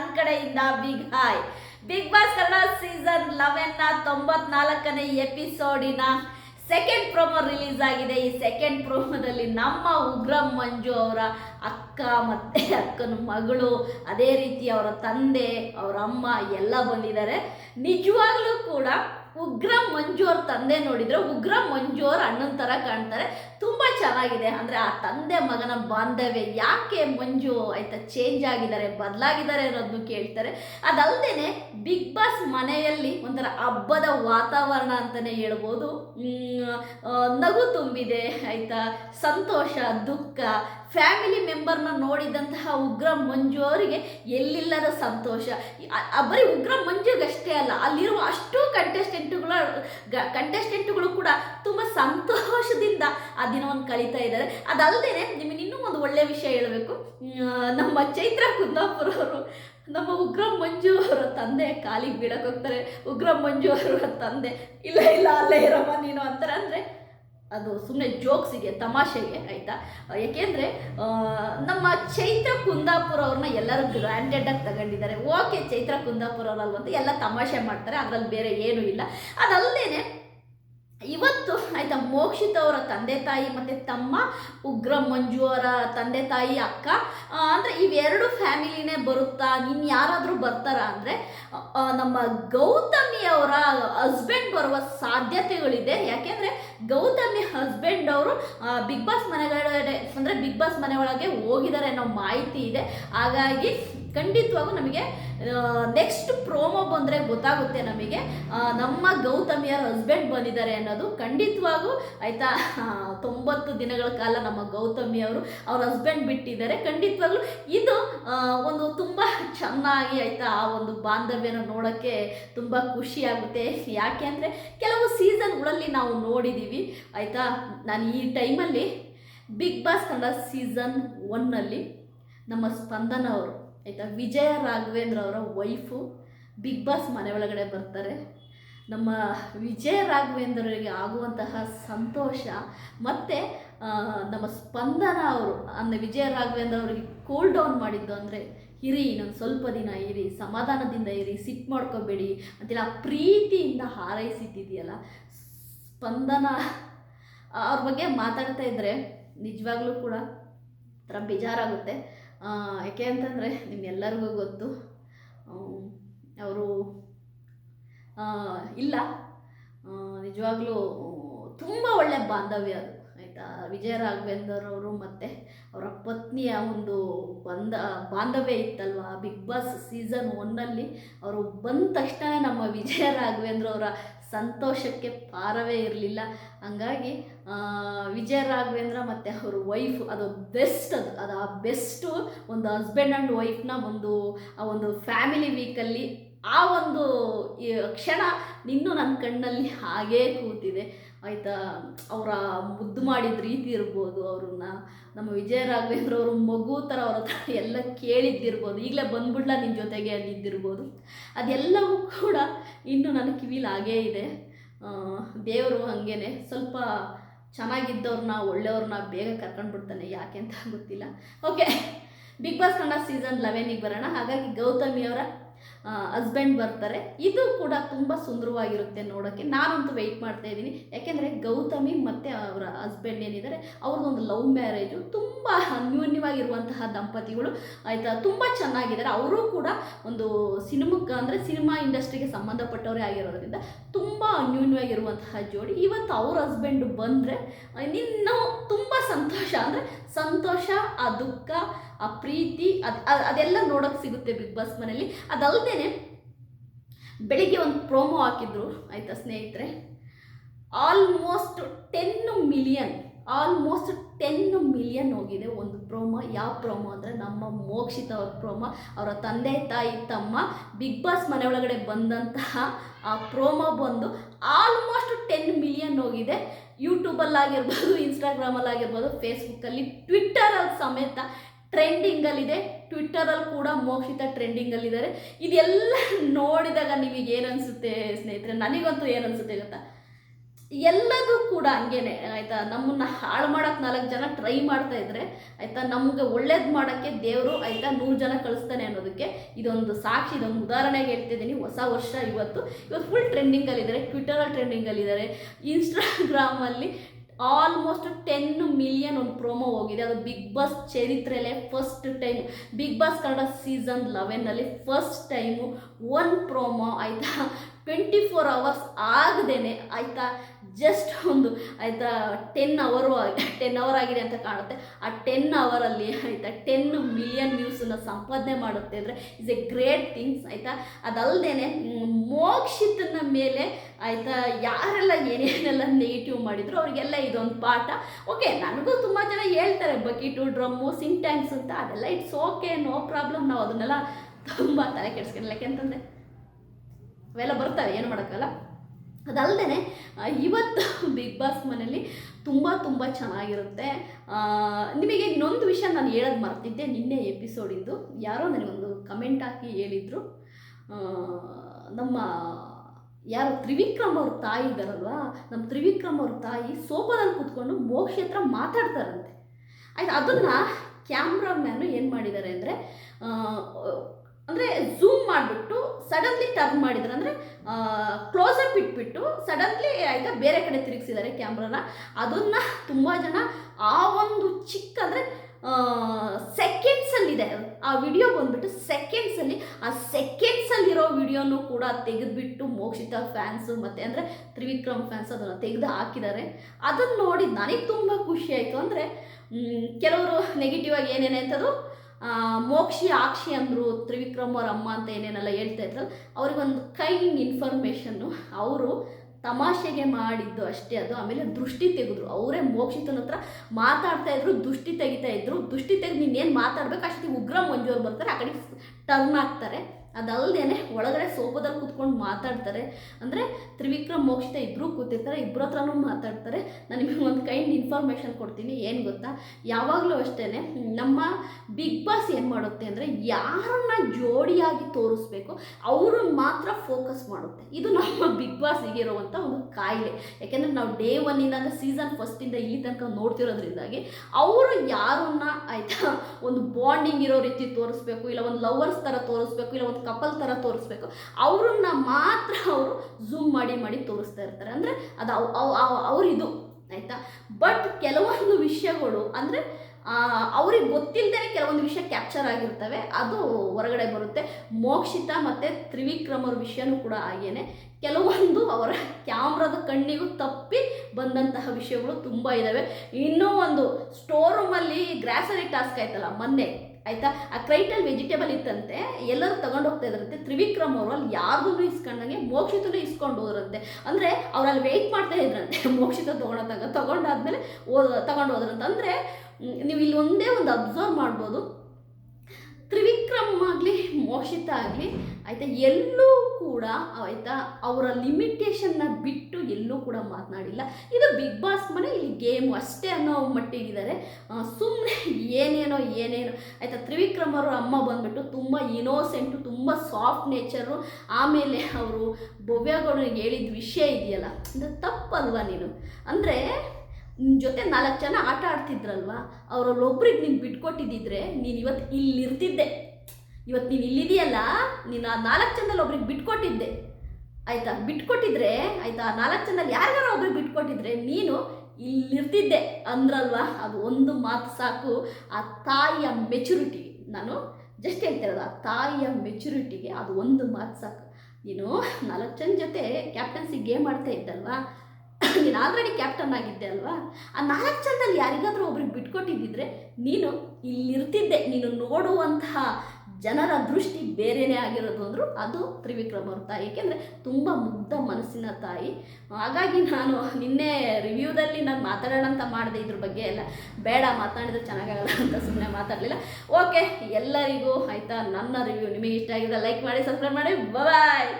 ನನ್ನ ಕಡೆಯಿಂದ big hi. Big boss Kannada season ಲೆವೆನ್ನ ತೊಂಬತ್ನಾಲ್ಕನೇ ಎಪಿಸೋಡಿನ ಸೆಕೆಂಡ್ ಪ್ರೋಮೋ ರಿಲೀಸ್ ಆಗಿದೆ. ಈ ಸೆಕೆಂಡ್ ಪ್ರೋಮೋದಲ್ಲಿ ನಮ್ಮ ಉಗ್ರ ಮಂಜು ಅವರ ಅಕ್ಕ ಮತ್ತು ಅಕ್ಕನ ಮಗಳು, ಅದೇ ರೀತಿ ಅವರ ತಂದೆ, ಅವರ ಅಮ್ಮ ಎಲ್ಲ ಬಂದಿದ್ದಾರೆ. ನಿಜವಾಗ್ಲೂ ಕೂಡ ಉಗ್ರ ಮಂಜು ಅವ್ರ ತಂದೆ ನೋಡಿದ್ರೆ ಉಗ್ರ ಮಂಜು ಅವ್ರ ಅಣ್ಣನ ಥರ ಕಾಣ್ತಾರೆ. ತುಂಬ ಚೆನ್ನಾಗಿದೆ. ಅಂದರೆ ಆ ತಂದೆ ಮಗನ ಬಾಂಧವ್ಯ ಯಾಕೆ ಮಂಜು ಆಯ್ತಾ ಚೇಂಜ್ ಆಗಿದ್ದಾರೆ, ಬದಲಾಗಿದ್ದಾರೆ ಅನ್ನೋದನ್ನು ಕೇಳ್ತಾರೆ. ಅದಲ್ಲದೆ ಬಿಗ್ ಬಾಸ್ ಮನೆಯಲ್ಲಿ ಒಂಥರ ಹಬ್ಬದ ವಾತಾವರಣ ಅಂತಲೇ ಹೇಳ್ಬೋದು. ನಗು ತುಂಬಿದೆ, ಆಯಿತಾ? ಸಂತೋಷ, ದುಃಖ ಫ್ಯಾಮಿಲಿ ಮೆಂಬರ್ನ ನೋಡಿದಂತಹ ಉಗ್ರ ಮಂಜು ಅವರಿಗೆ ಎಲ್ಲಿಲ್ಲದ ಸಂತೋಷ. ಬರೀ ಉಗ್ರ ಮಂಜುಗಷ್ಟೇ ಅಲ್ಲ, ಅಲ್ಲಿರುವ ಅಷ್ಟು ಕಂಟೆಸ್ಟೆಂಟುಗಳ ಕಂಟೆಸ್ಟೆಂಟುಗಳು ಕೂಡ ತುಂಬ ಸಂತೋಷದಿಂದ ಆ ದಿನವನ್ನು ಕಳೀತಾ ಇದ್ದಾರೆ. ಅದಲ್ಲದೆ ನಿಮಗೆ ಇನ್ನೂ ಒಂದು ಒಳ್ಳೆಯ ವಿಷಯ ಹೇಳಬೇಕು. ನಮ್ಮ ಚೈತ್ರ ಕುಂದಾಪುರ ಅವರು, ನಮ್ಮ ಉಗ್ರ ಮಂಜು ಅವರ ತಂದೆ ಕಾಲಿಗೆ ಬೀಳಕ್ಕೆ ಹೋಗ್ತಾರೆ. ಉಗ್ರ ಮಂಜು ಅವರ ತಂದೆ, ಇಲ್ಲ ಇಲ್ಲ, ಅಲ್ಲೇ ಇರಮ್ಮ ನೀನು ಅಂತಾರೆ. ಅಂದರೆ ಅದು ಸುಮ್ಮನೆ ಜೋಕ್ಸಿಗೆ ತಮಾಷೆಗೆ, ಆಯಿತಾ? ಯಾಕೆಂದರೆ ನಮ್ಮ ಚೈತ್ರ ಕುಂದಾಪುರ ಅವ್ರನ್ನ ಎಲ್ಲರೂ ಗ್ರ್ಯಾಂಡೆಡಾಗಿ ತಗೊಂಡಿದ್ದಾರೆ. ಓಕೆ, ಚೈತ್ರ ಕುಂದಾಪುರ ಅವರಲ್ವಂತ ಎಲ್ಲ ತಮಾಷೆ ಮಾಡ್ತಾರೆ, ಅದರಲ್ಲಿ ಬೇರೆ ಏನೂ ಇಲ್ಲ. ಅದಲ್ಲದೆ ಇವತ್ತು ಆಯಿತಾ ಮೋಕ್ಷಿತ್ ಅವರ ತಂದೆ ತಾಯಿ ಮತ್ತು ತಮ್ಮ ಉಗ್ರ ಮಂಜು ಅವರ ತಂದೆ ತಾಯಿ ಅಕ್ಕ ಅಂದರೆ ಇವೆರಡು ಫ್ಯಾಮಿಲಿನೇ ಬರುತ್ತಾ? ಇನ್ನು ಯಾರಾದರೂ ಬರ್ತಾರಾ ಅಂದರೆ ನಮ್ಮ ಗೌತಮಿ ಅವರ ಹಸ್ಬೆಂಡ್ ಬರುವ ಸಾಧ್ಯತೆಗಳಿದೆ. ಯಾಕೆಂದರೆ ಗೌತಮಿ ಹಸ್ಬೆಂಡ್ ಅವರು ಬಿಗ್ ಬಾಸ್ ಮನೆಗಳಡೆ, ಅಂದರೆ ಬಿಗ್ ಬಾಸ್ ಮನೆ ಒಳಗೆ ಹೋಗಿದ್ದಾರೆ ಅನ್ನೋ ಮಾಹಿತಿ ಇದೆ. ಹಾಗಾಗಿ ಖಂಡಿತವಾಗೂ ನಮಗೆ ನೆಕ್ಸ್ಟ್ ಪ್ರೋಮೋ ಬಂದರೆ ಗೊತ್ತಾಗುತ್ತೆ ನಮಗೆ. ನಮ್ಮ ಗೌತಮಿಯರ ಹಸ್ಬೆಂಡ್ ಬಂದಿದ್ದಾರೆ ಅನ್ನೋದು ಖಂಡಿತವಾಗೂ ಆಯಿತಾ? ತೊಂಬತ್ತು ದಿನಗಳ ಕಾಲ ನಮ್ಮ ಗೌತಮಿ ಅವರು ಹಸ್ಬೆಂಡ್ ಬಿಟ್ಟಿದ್ದಾರೆ. ಖಂಡಿತವಾಗ್ಲೂ ಇದು ಒಂದು ತುಂಬ ಚೆನ್ನಾಗಿ ಆಯಿತಾ, ಆ ಒಂದು ಬಾಂಧವ್ಯನ ನೋಡೋಕ್ಕೆ ತುಂಬ ಖುಷಿ ಆಗುತ್ತೆ. ಯಾಕೆ ಅಂದರೆ ಕೆಲವು ಸೀಸನ್ಗಳಲ್ಲಿ ನಾವು ನೋಡಿದ್ದೀವಿ ಆಯಿತಾ? ನಾನು ಈ ಟೈಮಲ್ಲಿ ಬಿಗ್ ಬಾಸ್ ಕನ್ನಡ ಸೀಸನ್ ಒನ್ನಲ್ಲಿ ನಮ್ಮ ಸ್ಪಂದನ ಅವರು ಆಯಿತಾ? ವಿಜಯ ರಾಘವೇಂದ್ರ ಅವರ ವೈಫು ಬಿಗ್ ಬಾಸ್ ಮನೆ ಒಳಗಡೆ ಬರ್ತಾರೆ. ನಮ್ಮ ವಿಜಯ ರಾಘವೇಂದ್ರರಿಗೆ ಆಗುವಂತಹ ಸಂತೋಷ ಮತ್ತು ನಮ್ಮ ಸ್ಪಂದನ ಅವರು, ಅಂದರೆ ವಿಜಯ ರಾಘವೇಂದ್ರ ಅವರಿಗೆ ಕೂಲ್ ಡೌನ್ ಮಾಡಿದ್ದು ಅಂದರೆ ಇರಿ, ಇನ್ನೊಂದು ಸ್ವಲ್ಪ ದಿನ ಇರಿ, ಸಮಾಧಾನದಿಂದ ಇರಿ ಸಿಟ್ಟು ಮಾಡ್ಕೋಬೇಡಿ ಅಂತೆಲ್ಲ ಆ ಪ್ರೀತಿಯಿಂದ ಹಾರೈಸಿದ್ದಿದೆಯಲ್ಲ. ಸ್ಪಂದನ ಅವ್ರ ಬಗ್ಗೆ ಮಾತಾಡ್ತಾ ಇದ್ದರೆ ನಿಜವಾಗ್ಲೂ ಕೂಡ ಒಂಥರ ಬೇಜಾರಾಗುತ್ತೆ. ಯಾಕೆ ಅಂತಂದರೆ ನಿಮ್ಗೆಲ್ಲರಿಗೂ ಗೊತ್ತು. ಅವರು ಇಲ್ಲ. ನಿಜವಾಗ್ಲೂ ತುಂಬ ಒಳ್ಳೆಯ ಬಾಂಧವ್ಯ ಅದು, ಆಯಿತಾ? ವಿಜಯ ರಾಘವೇಂದ್ರವರು ಮತ್ತು ಅವರ ಪತ್ನಿಯ ಒಂದು ಬಂಧ, ಬಾಂಧವ್ಯ ಇತ್ತಲ್ವ? ಬಿಗ್ ಬಾಸ್ ಸೀಸನ್ ಒನ್ನಲ್ಲಿ ಅವರು ಬಂದ ತಕ್ಷಣ ನಮ್ಮ ವಿಜಯ ರಾಘವೇಂದ್ರ ಅವರ ಸಂತೋಷಕ್ಕೆ ಪಾರವೇ ಇರಲಿಲ್ಲ. ಹಂಗಾಗಿ ವಿಜಯ ರಾಘವೇಂದ್ರ ಮತ್ತು ಅವ್ರ ವೈಫ್ ಅದು ಬೆಸ್ಟ್ ಅದು. ಅದು ಆ ಬೆಸ್ಟು ಒಂದು ಹಸ್ಬೆಂಡ್ ಆ್ಯಂಡ್ ವೈಫ್ನ ಒಂದು, ಆ ಒಂದು ಫ್ಯಾಮಿಲಿ ವೀಕಲ್ಲಿ ಆ ಒಂದು ಕ್ಷಣ ಇನ್ನೂ ನನ್ನ ಕಣ್ಣಲ್ಲಿ ಹಾಗೇ ಕೂತಿದೆ. ಆಯಿತಾ? ಅವರ ಮುದ್ದು ಮಾಡಿದ ರೀತಿ ಇರ್ಬೋದು ಅವ್ರನ್ನ. ನಮ್ಮ ವಿಜಯ ರಾಘವೇಂದ್ರ ಅವರು ಮಗು ಥರ ಅವ್ರ ಹತ್ರ ಎಲ್ಲ ಕೇಳಿದ್ದಿರ್ಬೋದು. ಈಗಲೇ ಬಂದ್ಬಿಡ್ಲ ನಿನ್ನ ಜೊತೆಗೆ ಅಂದಿದ್ದಿರ್ಬೋದು. ಅದೆಲ್ಲವೂ ಕೂಡ ಇನ್ನೂ ನನ್ನ ಕಿವಿಲಿ ಹಾಗೇ ಇದೆ. ದೇವರು ಹಾಗೇನೆ. ಸ್ವಲ್ಪ ಚೆನ್ನಾಗಿದ್ದವ್ರನ್ನ ಒಳ್ಳೆಯವ್ರನ್ನ ಬೇಗ ಕರ್ಕೊಂಡು ಬಿಡ್ತಾನೆ. ಯಾಕೆ ಅಂತ ಗೊತ್ತಿಲ್ಲ. Okay Bigg Boss Kannada season ಲೆವೆನಿಗೆ ಬರೋಣ. ಹಾಗಾಗಿ ಗೌತಮಿಯವರ ಹಸ್ಬೆಂಡ್ ಬರ್ತಾರೆ. ಇದು ಕೂಡ ತುಂಬ ಸುಂದರವಾಗಿರುತ್ತೆ ನೋಡೋಕ್ಕೆ ನಾನಂತೂ ವೆಯ್ಟ್ ಮಾಡ್ತಾ ಇದ್ದೀನಿ. ಯಾಕೆಂದರೆ ಗೌತಮಿ ಮತ್ತು ಅವರ ಹಸ್ಬೆಂಡ್ ಏನಿದ್ದಾರೆ ಅವ್ರದ್ದೊಂದು ಲವ್ ಮ್ಯಾರೇಜು ತುಂಬ ಅನ್ಯೋನ್ಯವಾಗಿರುವಂತಹ ದಂಪತಿಗಳು. ಆಯಿತಾ? ತುಂಬ ಚೆನ್ನಾಗಿದ್ದಾರೆ. ಅವರು ಕೂಡ ಒಂದು ಸಿನಿಮಕ್ಕೆ ಅಂದರೆ ಸಿನಿಮಾ ಇಂಡಸ್ಟ್ರಿಗೆ ಸಂಬಂಧಪಟ್ಟವರೇ ಆಗಿರೋದ್ರಿಂದ ತುಂಬ ಅನ್ಯೋನ್ಯವಾಗಿರುವಂತಹ ಜೋಡಿ. ಇವತ್ತು ಅವ್ರ ಹಸ್ಬೆಂಡ್ ಬಂದರೆ ನಿನ್ನ ತುಂಬ ಸಂತೋಷ. ಅಂದರೆ ಸಂತೋಷ, ಆ ದುಃಖ, ಆ ಪ್ರೀತಿ, ಅದು ಅದೆಲ್ಲ ನೋಡೋಕ್ಕೆ ಸಿಗುತ್ತೆ ಬಿಗ್ ಬಾಸ್ ಮನೇಲಿ ಅದಲ್ಲದೆ ಬೆಳಿಗ್ಗೆ ಒಂದು ಪ್ರೋಮೋ ಹಾಕಿದ್ರು, ಆಯಿತಾ ಸ್ನೇಹಿತರೆ? Almost ten million almost ten million ಹೋಗಿದೆ ಒಂದು ಪ್ರೋಮೋ. ಯಾವ ಪ್ರೋಮೋ ಅಂದರೆ ನಮ್ಮ ಮೋಕ್ಷಿತ ಅವ್ರ ಪ್ರೋಮೋ. ಅವರ ತಂದೆ, ತಾಯಿ, ತಮ್ಮ, ಬಿಗ್ ಬಾಸ್ ಮನೆ ಒಳಗಡೆ ಬಂದಂತಹ ಆ ಪ್ರೋಮೋ ಬಂದು ಆಲ್ಮೋಸ್ಟ್ ಟೆನ್ ಮಿಲಿಯನ್ ಹೋಗಿದೆ. ಯೂಟ್ಯೂಬಲ್ಲಾಗಿರ್ಬೋದು, ಇನ್ಸ್ಟಾಗ್ರಾಮಲ್ಲಾಗಿರ್ಬೋದು, ಫೇಸ್ಬುಕ್ಕಲ್ಲಿ ಟ್ವಿಟ್ಟರಲ್ಲಿ ಸಮೇತ ಟ್ರೆಂಡಿಂಗಲ್ಲಿದೆ. ಟ್ವಿಟ್ಟರಲ್ಲಿ ಕೂಡ ಮೋಕ್ಷಿತ ಟ್ರೆಂಡಿಂಗಲ್ಲಿದ್ದಾರೆ. ಇದೆಲ್ಲ ನೋಡಿದಾಗ ನಿಮಗೆ ಏನು ಅನಿಸುತ್ತೆ ಸ್ನೇಹಿತರೆ? ನನಗಂತೂ ಏನು ಅನಿಸುತ್ತೆ ಗೊತ್ತಾ? ಎಲ್ಲದೂ ಕೂಡ ಹಂಗೇನೆ, ಆಯ್ತಾ? ನಮ್ಮನ್ನ ಹಾಳು ಮಾಡಕ್ಕೆ ನಾಲ್ಕು ಜನ ಟ್ರೈ ಮಾಡ್ತಾ ಇದ್ರೆ, ಆಯ್ತಾ? ನಮ್ಗೆ ಒಳ್ಳೇದು ಮಾಡೋಕ್ಕೆ ದೇವರು, ಆಯ್ತಾ? ನೂರು ಜನ ಕಳಿಸ್ತಾನೆ ಅನ್ನೋದಕ್ಕೆ ಇದೊಂದು ಸಾಕ್ಷಿ, ಇದೊಂದು ಉದಾಹರಣೆಗೆ ಹೇಳ್ತಿದ್ದೀನಿ. ಹೊಸ ವರ್ಷ ಇವತ್ತು ಇವತ್ತು ಫುಲ್ ಟ್ರೆಂಡಿಂಗಲ್ಲಿದ್ದಾರೆ ಟ್ವಿಟರಲ್ಲಿ ಟ್ರೆಂಡಿಂಗಲ್ಲಿದ್ದಾರೆ ಇನ್ಸ್ಟಾಗ್ರಾಮಲ್ಲಿ ಆಲ್ಮೋಸ್ಟ್ ಟೆನ್ ಮಿಲಿಯನ್ ಒಂದು ಪ್ರೋಮೋ ಹೋಗಿದೆ. ಅದು big boss ಚರಿತ್ರೆಯಲ್ಲೇ first time Bigg Boss Kannada season ಲೆವೆನ್ನಲ್ಲಿ first time one promo ಆಯಿತಾ? ಟ್ವೆಂಟಿ ಫೋರ್ ಅವರ್ಸ್ ಆಗದೇನೆ, ಆಯಿತಾ? ಜಸ್ಟ್ ಒಂದು ಆಯಿತಾ ಟೆನ್ ಅವರು ಟೆನ್ ಅವರ್ ಆಗಿದೆ ಅಂತ ಕಾಣುತ್ತೆ. ಆ ಟೆನ್ ಅವರಲ್ಲಿ ಆಯಿತಾ ಟೆನ್ ಮಿಲಿಯನ್ ವ್ಯೂಸನ್ನು ಸಂಪಾದನೆ ಮಾಡುತ್ತೆ ಅಂದರೆ ಇಸ್ ಎ ಗ್ರೇಟ್ ಥಿಂಗ್ಸ್ ಆಯಿತಾ. ಅದಲ್ಲದೆ ಮೋಕ್ಷಿತನ ಮೇಲೆ ಆಯಿತಾ, ಯಾರೆಲ್ಲ ಏನೇನೆಲ್ಲ ನೆಗೆಟಿವ್ ಮಾಡಿದ್ರು ಅವರಿಗೆಲ್ಲ ಇದೊಂದು ಪಾಠ. ಓಕೆ ನನಗೂ ತುಂಬ ಜನ ಹೇಳ್ತಾರೆ, ಬಕೀಟು, ಡ್ರಮ್ಮು ಸಿಂಕ್ ಟ್ಯಾಂಕ್ಸ್ ಅಂತ, ಅದೆಲ್ಲ ಇಟ್ಸ್ ಓಕೆ ನೋ ಪ್ರಾಬ್ಲಮ್ ನಾವು ಅದನ್ನೆಲ್ಲ ತುಂಬ ತಲೆ ಕೆಡಿಸ್ಕೊಂಡಿಲ್ಲ. ಯಾಕೆಂತಂದರೆ, ಅವೆಲ್ಲ ಬರ್ತವೆ, ಏನು ಮಾಡೋಕ್ಕಲ್ಲ ಅದಲ್ಲದೆ ಇವತ್ತು ಬಿಗ್ ಬಾಸ್ ಮನೆಯಲ್ಲಿ ತುಂಬ ತುಂಬ ಚೆನ್ನಾಗಿರುತ್ತೆ. ನಿಮಗೆ ಇನ್ನೊಂದು ವಿಷಯ ನಾನು ಹೇಳೋದು ಮರ್ತಿದ್ದೆ ನಿನ್ನೆ ಎಪಿಸೋಡಿಂದು ಯಾರೋ ನನಗೊಂದು ಕಮೆಂಟ್ ಹಾಕಿ ಹೇಳಿದರು. ನಮ್ಮ ಯಾರು ತ್ರಿವಿಕ್ರಮ್ ಅವ್ರ ತಾಯಿ ಇದ್ದಾರಲ್ವಾ, ನಮ್ಮ ತ್ರಿವಿಕ್ರಮ್ ಅವ್ರ ತಾಯಿ ಸೋಫಾದಲ್ಲಿ ಕೂತ್ಕೊಂಡು ಮೋಕ್ಷ ಹತ್ರ ಮಾತಾಡ್ತಾರಂತೆ. ಆಯ್ತು, ಅದನ್ನು ಕ್ಯಾಮ್ರಾಮ್ಯಾನು ಏನು ಮಾಡಿದ್ದಾರೆ ಅಂದರೆ ಅಂದರೆ ಝೂಮ್ ಮಾಡಿಬಿಟ್ಟು ಸಡನ್ಲಿ ಟರ್ನ್ ಮಾಡಿದ್ದಾರೆ. ಅಂದರೆ ಕ್ಲೋಸಪ್ ಇಟ್ಬಿಟ್ಟು ಸಡನ್ಲಿ ಆಯಿತಾ ಬೇರೆ ಕಡೆ ತಿರುಗಿಸಿದ್ದಾರೆ ಕ್ಯಾಮ್ರಾನ. ಅದನ್ನು ತುಂಬ ಜನ ಆ ಒಂದು ಚಿಕ್ಕ ಅಂದರೆ ಸೆಕೆಂಡ್ಸಲ್ಲಿದೆ ಆ ವಿಡಿಯೋ ಬಂದ್ಬಿಟ್ಟು ಸೆಕೆಂಡ್ಸಲ್ಲಿ ಆ ಸೆಕೆಂಡ್ಸಲ್ಲಿರೋ ವಿಡಿಯೋನು ಕೂಡ ತೆಗೆದುಬಿಟ್ಟು ಮೋಕ್ಷಿತ ಫ್ಯಾನ್ಸು ಮತ್ತು ಅಂದರೆ ತ್ರಿವಿಕ್ರಮ್ ಫ್ಯಾನ್ಸ್ ಅದನ್ನು ತೆಗೆದು ಹಾಕಿದ್ದಾರೆ. ಅದನ್ನು ನೋಡಿ ನನಗೆ ತುಂಬ ಖುಷಿ ಆಯಿತು. ಅಂದರೆ ಕೆಲವರು ನೆಗೆಟಿವ್ ಆಗಿ ಏನೇನೆ ಆ, ಮೋಕ್ಷಿ ಆಕ್ಷಿ ಅಂದರು ತ್ರಿವಿಕ್ರಮ್ ಅವ್ರ ಅಮ್ಮ ಅಂತ ಏನೇನೆಲ್ಲ ಹೇಳ್ತಾ ಇದ್ರಲ್ಲ, ಅವ್ರಿಗೊಂದು ಕೈಂಡ್ ಇನ್ಫಾರ್ಮೇಷನ್ನು ಅವರು ತಮಾಷೆಗೆ ಮಾಡಿದ್ದು ಅಷ್ಟೇ, ಅದು ಆಮೇಲೆ ದೃಷ್ಟಿ ತೆಗೆದ್ರು. ಅವರೇ ಮೋಕ್ಷಿತನ ಹತ್ರ ಮಾತಾಡ್ತಾ ಇದ್ರು, ದೃಷ್ಟಿ ತೆಗಿತಾ ಇದ್ರು. ದೃಷ್ಟಿ ತೆಗೆದು ನೀನೇನು ಮಾತಾಡ್ಬೇಕು ಅಷ್ಟೇ ಉಗ್ರ ಮಂಜು ಅವ್ರು ಬರ್ತಾರೆ, ಆ ಕಡೆ ಟರ್ನ್ ಆಗ್ತಾರೆ. ಅದಲ್ಲದೇನೆ ಒಳಗಡೆ ಸೋಫಾದಲ್ಲಿ ಕೂತ್ಕೊಂಡು ಮಾತಾಡ್ತಾರೆ. ಅಂದರೆ ತ್ರಿವಿಕ್ರಮ್, ಮೋಕ್ಷಿತ ಇಬ್ಬರೂ ಕೂತಿರ್ತಾರೆ. ಇಬ್ಬರ ಹತ್ರನೂ ಮಾತಾಡ್ತಾರೆ. ನಾನು ನಿಮಗೆ ಒಂದು ಕೈಂಡ್ ಇನ್ಫಾರ್ಮೇಷನ್ ಕೊಡ್ತೀನಿ. ಏನು ಗೊತ್ತಾ? ಯಾವಾಗಲೂ ಅಷ್ಟೇ ನಮ್ಮ ಬಿಗ್ ಬಾಸ್ ಏನು ಮಾಡುತ್ತೆ ಅಂದರೆ ಯಾರನ್ನ ಜೋಡಿಯಾಗಿ ತೋರಿಸ್ಬೇಕು ಅವರು ಮಾತ್ರ ಫೋಕಸ್ ಮಾಡುತ್ತೆ. ಇದು ನಮ್ಮ ಬಿಗ್ ಬಾಸ್ಗೆ ಇರುವಂಥ ಒಂದು ಕಾಯಿಲೆ. ಯಾಕೆಂದರೆ ನಾವು ಡೇ ಒನ್ನಿಂದ ಸೀಸನ್ ಫಸ್ಟಿಂದ ಈ ತನಕ ನೋಡ್ತಿರೋದ್ರಿಂದಾಗಿ ಅವರು ಯಾರನ್ನ ಆಯಿತಾ, ಒಂದು ಬಾಂಡಿಂಗ್ ಇರೋ ರೀತಿ ತೋರಿಸ್ಬೇಕು, ಇಲ್ಲ ಒಂದು ಲವರ್ಸ್ ಥರ ತೋರಿಸ್ಬೇಕು, ಇಲ್ಲ ಒಂದು ಕಪಲ್ ಥರ ತೋರಿಸ್ಬೇಕು. ಅವ್ರನ್ನ ಮಾತ್ರ ಅವರು ಝೂಮ್ ಮಾಡಿ ಮಾಡಿ ತೋರಿಸ್ತಾ ಇರ್ತಾರೆ. ಅಂದರೆ ಅದು ಅವ್- ಅವ್- ಅವ್- ಅವ್ರಿದು, ಆಯಿತಾ? ಬಟ್ ಕೆಲವೊಂದು ವಿಷಯಗಳು ಅಂದರೆ ಅವ್ರಿಗೆ ಗೊತ್ತಿಲ್ಲದೇ ಕೆಲವೊಂದು ವಿಷಯ ಕ್ಯಾಪ್ಚರ್ ಆಗಿರ್ತವೆ. ಅದು ಹೊರಗಡೆ ಬರುತ್ತೆ. ಮೋಕ್ಷಿತ ಮತ್ತು ತ್ರಿವಿಕ್ರಮರ ವಿಷಯನೂ ಕೂಡ ಹಾಗೇನೆ. ಕೆಲವೊಂದು ಅವರ ಕ್ಯಾಮ್ರಾದ ಕಣ್ಣಿಗೂ ತಪ್ಪಿ ಬಂದಂತಹ ವಿಷಯಗಳು ತುಂಬ ಇದ್ದಾವೆ ಇನ್ನೂ ಒಂದು ಸ್ಟೋರ್ ರೂಮಲ್ಲಿ ಗ್ರಾಸರಿ ಟಾಸ್ಕ್ ಆಯ್ತಲ್ಲ, ಮೊನ್ನೆ. ಆಯ್ತಾ? ಆ ಕ್ರೈಟಲ್ ವೆಜಿಟೇಬಲ್ ಇತ್ತಂತೆ, ಎಲ್ಲರೂ ತಗೊಂಡು ಹೋಗ್ತಾ ಇದ್ರಂತೆ. ತ್ರಿವಿಕ್ರಮ್ ಅವರು ಅಲ್ಲಿ ಯಾರ್ದೂ ಇಸ್ಕೊಂಡಂಗೆ ಮೋಕ್ಷಿತನು ಇಸ್ಕೊಂಡು ಹೋದ್ರಂತೆ. ಅಂದರೆ ಅವ್ರಲ್ಲಿ ವೆಯ್ಟ್ ಮಾಡ್ತಾ ಇದ್ರಂತೆ. ಮೋಕ್ಷಿತ ತೊಗೊಳತ್ತಾಗ ತೊಗೊಂಡಾದ್ಮೇಲೆ ತಗೊಂಡು ಹೋದ್ರಂತೆ. ಅಂದರೆ ನೀವು ಇಲ್ಲಿ ಒಂದೇ ಒಂದು ಅಬ್ಸರ್ವ್ ಮಾಡ್ಬೋದು. ತ್ರಿವಿಕ್ರಮ್ ಆಗಲಿ ಮೋಕ್ಷಿತ ಆಗಲಿ, ಆಯಿತಾ, ಎಲ್ಲೂ ಕೂಡ, ಆಯಿತಾ, ಅವರ ಲಿಮಿಟೇಷನ್ನ ಬಿಟ್ಟು ಎಲ್ಲೂ ಕೂಡ ಮಾತನಾಡಿಲ್ಲ. ಇದು ಬಿಗ್ ಬಾಸ್ ಮನೆ, ಇಲ್ಲಿ ಗೇಮು ಅಷ್ಟೇ ಅನ್ನೋ ಮಟ್ಟಿಗಿದ್ದಾರೆ. ಸುಮ್ಮನೆ ಏನೇನೋ ಏನೇನೋ. ಆಯಿತಾ ತ್ರಿವಿಕ್ರಮ್ ಅವರು ಅಮ್ಮ ಬಂದ್ಬಿಟ್ಟು ತುಂಬ ಇನೋಸೆಂಟು ತುಂಬ ಸಾಫ್ಟ್ ನೇಚರು ಆಮೇಲೆ ಅವರು ಭವ್ಯಗೌಡನಿಗೆ ಹೇಳಿದ ವಿಷಯ ಇದೆಯಲ್ಲ ಅಂದರೆ ತಪ್ಪಲ್ವಾ ನೀನು? ಅಂದರೆ ಜೊತೆ ನಾಲ್ಕು ಜನ ಆಟ ಆಡ್ತಿದ್ರಲ್ವ? ಅವರಲ್ಲೊಬ್ರಿಗೆ ನೀನು ಬಿಟ್ಕೊಟ್ಟಿದ್ದಿದ್ರೆ, ನೀನು ಇವತ್ತು ಇಲ್ಲಿರ್ತಿದ್ದೆ. ಇವತ್ತು ನೀನು ಇಲ್ಲಿದೆಯಲ್ಲ ನೀನು ಆ ನಾಲ್ಕು ಜನದಲ್ಲಿ ಒಬ್ರಿಗೆ ಬಿಟ್ಕೊಟ್ಟಿದ್ದೆ. ಆಯಿತಾ? ಬಿಟ್ಕೊಟ್ಟಿದ್ರೆ, ಆಯಿತಾ? ಆ ನಾಲ್ಕು ಜನದಲ್ಲಿ ಯಾರಿಗಾರ ಒಬ್ರಿಗೆ ಬಿಟ್ಕೊಟ್ಟಿದ್ರೆ ನೀನು ಇಲ್ಲಿರ್ತಿದ್ದೆ ಅಂದ್ರಲ್ವಾ? ಅದು ಒಂದು ಮಾತು ಸಾಕು. ಆ ತಾಯಿಯ ಮೆಚುರಿಟಿ ನಾನು ಜಸ್ಟ್ ಹೇಳ್ತಿರೋದು, ಆ ತಾಯಿಯ ಮೆಚುರಿಟಿಗೆ ಅದು ಒಂದು ಮಾತು ಸಾಕು. ನೀನು ನಾಲ್ಕು ಜನ ಜೊತೆ ಕ್ಯಾಪ್ಟನ್ಸಿ ಗೇಮ್ ಆಡ್ತಾ ಇದ್ದಲ್ವಾ? ನೀನು ಆಲ್ರೆಡಿ ಕ್ಯಾಪ್ಟನ್ ಆಗಿದ್ದೆ ಅಲ್ವಾ? ಆ ನಾಲ್ಕು ಜನದಲ್ಲಿ ಯಾರಿಗಾದರೂ ಒಬ್ರಿಗೆ ಬಿಟ್ಕೊಟ್ಟಿದ್ದಿದ್ರೆ ನೀನು ಇಲ್ಲಿರ್ತಿದ್ದೆ. ನೀನು ನೋಡುವಂತಹ ಜನರ ದೃಷ್ಟಿ ಬೇರೆಯೇ ಆಗಿರೋದು ಅಂದರು ಅದು ತ್ರಿವಿಕ್ರಮ್ ಅವ್ರ ತಾಯಿ. ಏಕೆಂದರೆ ತುಂಬ ಮುಗ್ಧ ಮನಸ್ಸಿನ ತಾಯಿ. ಹಾಗಾಗಿ ನಾನು ನಿನ್ನೆ ರಿವ್ಯೂದಲ್ಲಿ ನಾನು ಮಾತಾಡೋಣ ಅಂತ ಮಾಡಿದೆ ಇದ್ರ ಬಗ್ಗೆ ಎಲ್ಲ. ಬೇಡ, ಮಾತಾಡಿದ್ರೆ ಚೆನ್ನಾಗಾಗಲ್ಲ ಅಂತ ಸುಮ್ಮನೆ ಮಾತಾಡಲಿಲ್ಲ. ಓಕೆ ಎಲ್ಲರಿಗೂ ಆಯಿತಾ? ನನ್ನ ರಿವ್ಯೂ ನಿಮಗೆ ಇಷ್ಟ ಆಗಿದೆ ಲೈಕ್ ಮಾಡಿ ಸಬ್ಸ್ಕ್ರೈಬ್ ಮಾಡಿ. ಬಾಯ್